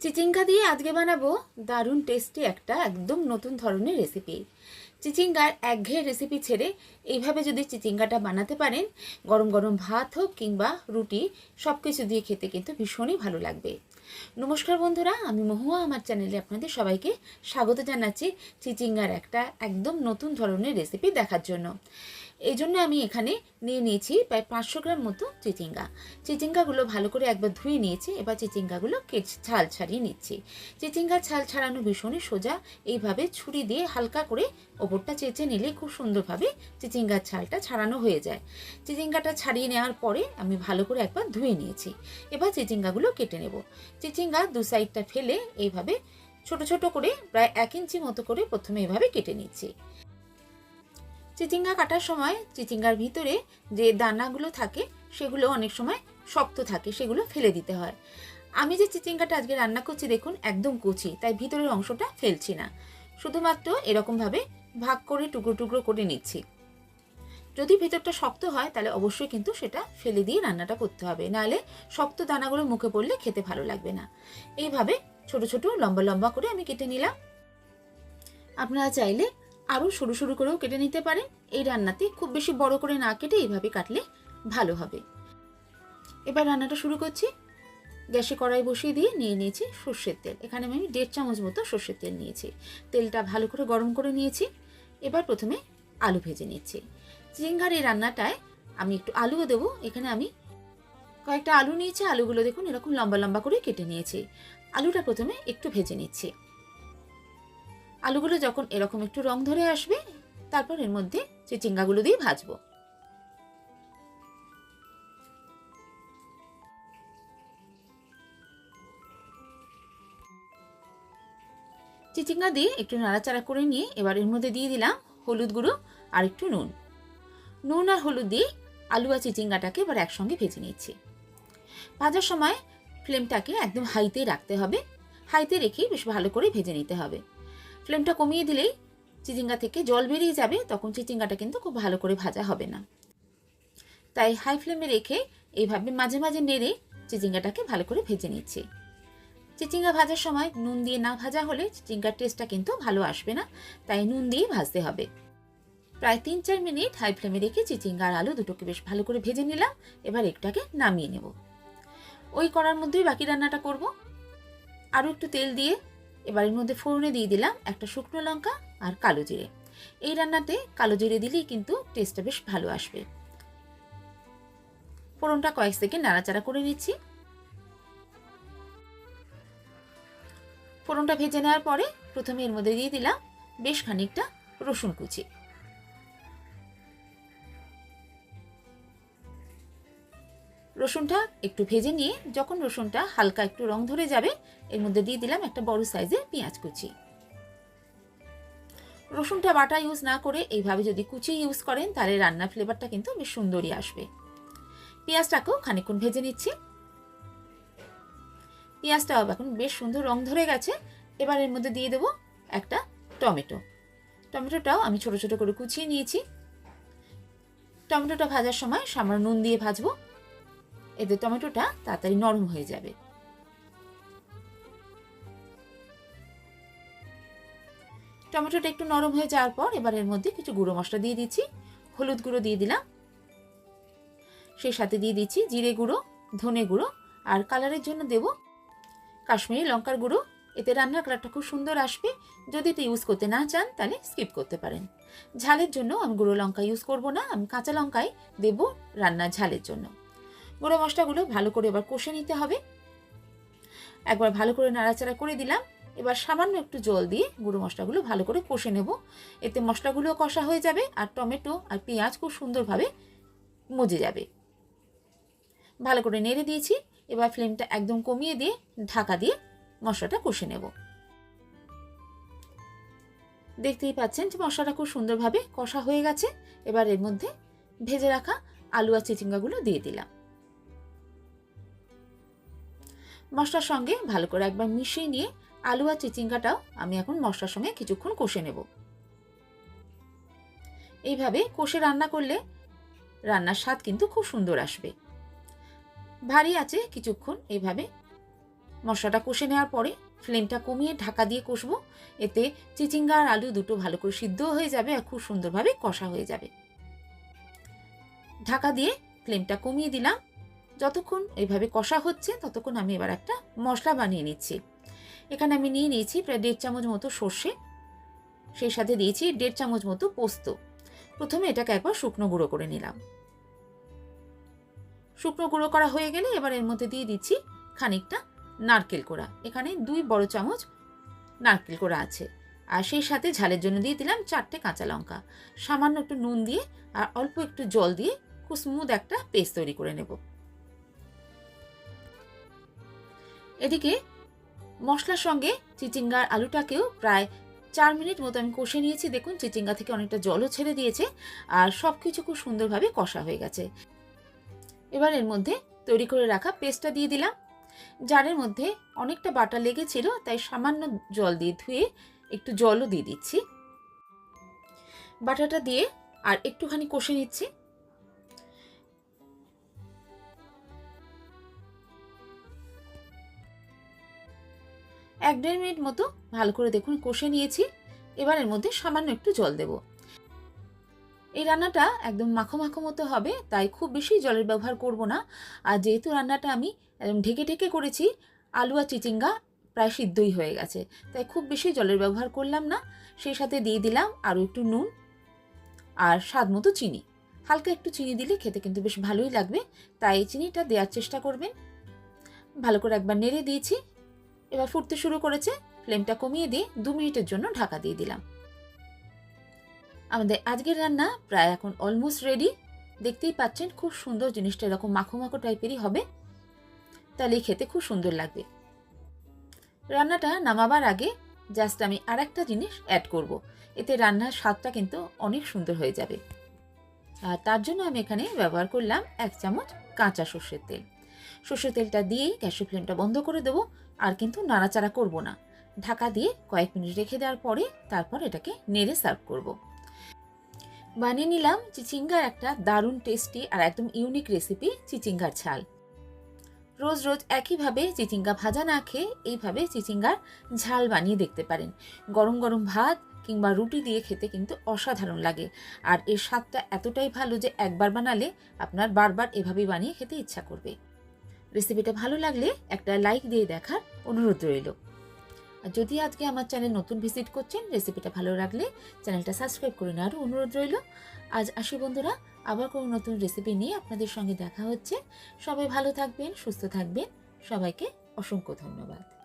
চিচিঙ্গা দিয়ে আজকে বানাবো দারুণ টেস্টি একটা একদম নতুন ধরনের রেসিপি চিচিঙ্গার একঘেয়ে রেসিপি ছেড়ে এইভাবে যদি চিচিঙ্গাটা বানাতে পারেন, গরম গরম ভাত হোক কিংবা রুটি সব কিছু দিয়ে খেতে কিন্তু ভীষণই ভালো লাগবে। নমস্কার বন্ধুরা, আমি মহুয়া, আমার চ্যানেলে আপনাদের সবাইকে স্বাগত জানাচ্ছি চিচিঙ্গার একটা একদম নতুন ধরনের রেসিপি দেখার জন্য। এই জন্য আমি এখানে নিয়ে নিয়েছি প্রায় পাঁচশো গ্রাম মতো চিচিঙ্গা। চিচিঙ্গাগুলো ভালো করে একবার ধুয়ে নিয়েছি, এবার চিচিঙ্গাগুলো ছাল ছাড়িয়ে নিচ্ছি। চিচিঙ্গার ছাল ছাড়ানো ভীষণই সোজা, এইভাবে ছুরি দিয়ে হালকা করে ওপরটা চেঁচে নিলে খুব সুন্দরভাবে চিচিঙ্গার ছালটা ছাড়ানো হয়ে যায়। চিচিঙ্গাটা ছাড়িয়ে নেওয়ার পরে আমি ভালো করে একবার ধুয়ে নিয়েছি। এবার চিচিঙ্গাগুলো কেটে নেব। চিচিঙ্গা দু সাইডটা ফেলে এইভাবে ছোট ছোট করে প্রায় এক ইঞ্চি মতো করে প্রথমে এভাবে কেটে নিচ্ছি। চিচিঙ্গা কাটার সময় চিচিঙ্গার ভিতরে যে দানাগুলো থাকে সেগুলো অনেক সময় শক্ত থাকে, সেগুলো ফেলে দিতে হয়। আমি যে চিচিঙ্গাটা আজকে রান্না করছি দেখুন একদম কুচি, তাই ভিতরের অংশটা ফেলছি না। শুধুমাত্র এরকমভাবে ভাগ করে টুকরো টুকরো করে নিচ্ছি। যদি ভেতরটা শক্ত হয়, তাহলে অবশ্যই কিন্তু সেটা ফেলে দিয়ে রান্নাটা করতে হবে। নাহলে শক্ত দানাগুলো মুখে পড়লে খেতে ভালো লাগবে না। এইভাবে ছোট ছোট, লম্বা লম্বা করে আমি কেটে নিলাম। আপনারা চাইলে আরও সরু সরু করেও কেটে নিতে পারেন। এই রান্নাতে খুব বেশি বড় করে না কেটে এইভাবে কাটলে ভালো হবে। এবার রান্নাটা শুরু করছি। গ্যাসে কড়াই বসিয়ে দিয়ে নিয়ে নিয়েছি সর্ষের তেল। এখানে আমি দেড় চামচ মতো সর্ষের তেল নিয়েছি। তেলটা ভালো করে গরম করে নিয়েছি। এবার প্রথমে আলু ভেজে নিচ্ছি। চিঙ্গার এই রান্নাটায় আমি একটু আলুও দেবো। এখানে আমি কয়েকটা আলু নিয়েছি। আলুগুলো দেখুন এরকম লম্বা লম্বা করে কেটে নিয়েছি। আলুটা প্রথমে একটু ভেজে নিচ্ছি। আলুগুলো যখন এরকম একটু রং ধরে আসবে, তারপর এর মধ্যে চিচিঙ্গাগুলো দিয়ে ভাজবো। চিচিঙ্গা দিয়ে একটু নাড়াচাড়া করে নিয়ে এবার এর মধ্যে দিয়ে দিলাম হলুদ গুঁড়ো আর একটু নুন। নুন আর হলুদ দিয়ে আলু আর চিচিঙ্গাটাকে এবার একসঙ্গে ভেজে নিচ্ছি। ভাজার সময় ফ্লেমটাকে একদম হাইতে রাখতে হবে। হাইতে রেখে বেশ ভালো করে ভেজে নিতে হবে। ফ্লেমটা কমিয়ে দিলেই চিচিঙ্গা থেকে জল বেরিয়ে যাবে, তখন চিচিঙ্গাটা কিন্তু খুব ভালো করে ভাজা হবে না। তাই হাই ফ্লেমে রেখে এইভাবে মাঝে মাঝে নেড়ে চিচিঙ্গাটাকে ভালো করে ভেজে নিচ্ছি। চিচিঙ্গা ভাজার সময় নুন দিয়ে না ভাজা হলে চিচিঙ্গার টেস্টটা কিন্তু ভালো আসবে না, তাই নুন দিয়ে ভাজতে হবে। প্রায় তিন চার মিনিট হাই ফ্লেমে রেখে চিচিঙ্গা আর আলু দুটোকে বেশ ভালো করে ভেজে নিলাম, এবার একটাকে নামিয়ে নেব। ওই করার মধ্যেই বাকি রান্নাটা করব। আরও একটু তেল দিয়ে এবার এর মধ্যে ফোড়নে দিয়ে দিলাম একটা শুকনো লঙ্কা আর কালো জিরে। এই রান্নাতে কালো জিরে দিলেই কিন্তু টেস্টটা বেশ ভালো আসবে। ফোড়নটা কয়েক সেকেন্ড নাড়াচাড়া করে নিচ্ছি। ফোড়নটা ভেজে নেওয়ার পরে প্রথমে এর মধ্যে দিয়ে দিলাম বেশ খানিকটা রসুন কুচি। রসুনটা একটু ভেজে নিয়ে যখন রসুনটা হালকা একটু রং ধরে যাবে, এর মধ্যে দিয়ে দিলাম একটা বড় সাইজের পেঁয়াজ কুচি। রসুনটা বাটা ইউজ না করে এইভাবে যদি কুচি ইউজ করেন, তাহলে রান্নার ফ্লেভারটা কিন্তু বেশ সুন্দরই আসবে। পেঁয়াজটাকেও খানিকক্ষণ ভেজে নিচ্ছি। পেঁয়াজটাও এখন বেশ সুন্দর রং ধরে গেছে। এবার এর মধ্যে দিয়ে দেবো একটা টমেটো। টমেটোটাও আমি ছোট ছোট করে কুচিয়ে নিয়েছি। টমেটোটা ভাজার সময় সামান্য নুন দিয়ে ভাজবো। এতে টমেটোটা তাড়াতাড়ি নরম হয়ে যাবে। টমেটোটা একটু নরম হয়ে যাওয়ার পর এবার এর মধ্যে কিছু গুঁড়ো মশলা দিয়ে দিচ্ছি। হলুদ গুঁড়ো দিয়ে দিলাম। সেই সাথে দিয়ে দিচ্ছি জিরে গুঁড়ো, ধনে গুঁড়ো আর কালারের জন্য দেব কাশ্মীরি লঙ্কার গুঁড়ো। এতে রান্নার কালারটা খুব সুন্দর আসবে। যদি এটা ইউজ করতে না চান তাহলে স্কিপ করতে পারেন। ঝালের জন্য আমি গুঁড়ো লঙ্কা ইউজ করব না, আমি কাঁচা লঙ্কাই দেব রান্নার ঝালের জন্য। গুঁড়ো মশলাগুলো ভালো করে এবার কষে নিতে হবে। একবার ভালো করে নাড়াচাড়া করে দিলাম। এবার সামান্য একটু জল দিয়ে গুঁড়ো মশলাগুলো ভালো করে কষে নেব। এতে মশলাগুলো কষা হয়ে যাবে আর টমেটো আর পেঁয়াজ খুব সুন্দরভাবে মজে যাবে। ভালো করে নেড়ে দিয়েছি। এবার ফ্লেমটা একদম কমিয়ে দিয়ে ঢাকা দিয়ে মশলাটা কষে নেব। দেখতেই পাচ্ছেন যে মশলাটা খুব সুন্দরভাবে কষা হয়ে গেছে। এবার এর মধ্যে ভেজে রাখা আলু আর চিচিঙ্গাগুলো দিয়ে দিলাম। মশলার সঙ্গে ভালো করে একবার মিশিয়ে নিয়ে আলু আর চিচিঙ্গাটাও আমি এখন মশলার সঙ্গে কিছুক্ষণ কষে নেব। এইভাবে কষে রান্না করলে রান্নার স্বাদ কিন্তু খুব সুন্দর আসবে। ভারী আছে কিছুক্ষণ এইভাবে। মশলাটা কষে নেওয়ার পরে ফ্লেমটা কমিয়ে ঢাকা দিয়ে কষবো। এতে চিচিঙ্গা আর আলু দুটো ভালো করে সিদ্ধও হয়ে যাবে আর খুব সুন্দরভাবে কষা হয়ে যাবে। ঢাকা দিয়ে ফ্লেমটা কমিয়ে দিলাম। যতক্ষণ এইভাবে কষা হচ্ছে, ততক্ষণ আমি এবার একটা মশলা বানিয়ে নিচ্ছি। এখানে আমি নিয়ে নিয়েছি প্রায় দেড় চামচ মতো সর্ষে, সেই সাথে দিয়েছি দেড় চামচ মতো পোস্ত। প্রথমে এটাকে একবার শুকনো গুঁড়ো করে নিলাম। শুকনো গুঁড়ো করা হয়ে গেলে এবার এর মধ্যে দিয়ে দিচ্ছি খানিকটা নারকেল কোড়া। এখানে দুই বড় চামচ নারকেল কোড়া আছে। আর সেই সাথে ঝালের জন্য দিয়ে দিলাম চারটে কাঁচা লঙ্কা। সামান্য একটু নুন দিয়ে আর অল্প একটু জল দিয়ে খুব স্মুথ একটা পেস্ট তৈরি করে নেব। এদিকে মশলার সঙ্গে চিচিঙ্গার আলুটাকেও প্রায় চার মিনিট মতো আমি কষে নিয়েছি। দেখুন, চিচিঙ্গা থেকে অনেকটা জলও ছেড়ে দিয়েছে আর সব কিছু খুব সুন্দরভাবে কষা হয়ে গেছে। এবার এর মধ্যে তৈরি করে রাখা পেস্টটা দিয়ে দিলাম। জারের মধ্যে অনেকটা বাটা লেগেছিল, তাই সামান্য জল দিয়ে ধুয়ে একটু জলও দিয়ে দিচ্ছি। বাটাটা দিয়ে আর একটুখানি কষে নিচ্ছি। এক দেড় মিনিট মতো ভালো করে দেখুন, কষে নিয়েছি। এবার এর মধ্যে সামান্য একটু জল দেব। এই রান্নাটা একদম মাখো মাখো মতো হবে, তাই খুব বেশি জলের ব্যবহার করব না। আর যেহেতু রান্নাটা আমি ঢেকে ঢেকে করেছি, আলু আর চিচিঙ্গা প্রায় সিদ্ধই হয়ে গেছে। তাই খুব বেশি জলের ব্যবহার করলাম না। সেই সাথে দিয়ে দিলাম আরও একটু নুন আর স্বাদ মতো চিনি। হালকা একটু চিনি দিলে খেতে কিন্তু বেশ ভালোই লাগবে, তাই চিনিটা দেওয়ার চেষ্টা করবেন। ভালো করে একবার নেড়ে দিয়েছি। এবার ফুটতে শুরু করেছে। ফ্লেমটা কমিয়ে দিয়ে দু মিনিটের জন্য ঢাকা দিয়ে দিলাম। আমাদের আজকের রান্না প্রায় এখন অলমোস্ট রেডি দেখতেই পাচ্ছেন খুব সুন্দর জিনিসটা এরকম মাখো মাখো টাইপেরই হবে। তাহলে খেতে খুব সুন্দর লাগবে। রান্নাটা নামাবার আগে জাস্ট আমি আর একটা জিনিস অ্যাড করব। এতে রান্নার স্বাদটা কিন্তু অনেক সুন্দর হয়ে যাবে। আর তার জন্য আমি এখানে ব্যবহার করলাম এক চামচ কাঁচা সর্ষের তেল। সর্ষের তেলটা দিয়েই গ্যাসের ফ্লেমটা বন্ধ করে দেবো। আর কিন্তু নাড়াচাড়া করব না। ঢাকা দিয়ে কয়েক মিনিট রেখে দেওয়ার পরে তারপর এটাকে নেড়ে সার্ভ করব। বানিয়ে নিলাম চিচিঙ্গার একটা দারুণ টেস্টি আর একদম ইউনিক রেসিপি চিচিঙ্গার ছাল রোজ রোজ একইভাবে চিচিঙ্গা ভাজা না খেয়ে এইভাবে চিচিঙ্গার ঝাল বানিয়ে দেখতে পারেন। গরম গরম ভাত কিংবা রুটি দিয়ে খেতে কিন্তু অসাধারণ লাগে। আর এর স্বাদটা এতটাই ভালো যে একবার বানালে আপনার বারবার এভাবেই বানিয়ে খেতে ইচ্ছা করবে। রেসিপিটা ভালো লাগলে একটা লাইক দিয়ে দেখার অনুরোধ রইল। আর যদি আজকে আমার চ্যানেল নতুন ভিজিট করছেন রেসিপিটা ভালো লাগলে চ্যানেলটা সাবস্ক্রাইব করে নেওয়ারও অনুরোধ রইল। আজ আসি বন্ধুরা, আবার কোনো নতুন রেসিপি নিয়ে আপনাদের সঙ্গে দেখা হচ্ছে। সবাই ভালো থাকবেন, সুস্থ থাকবেন। সবাইকে অসংখ্য ধন্যবাদ।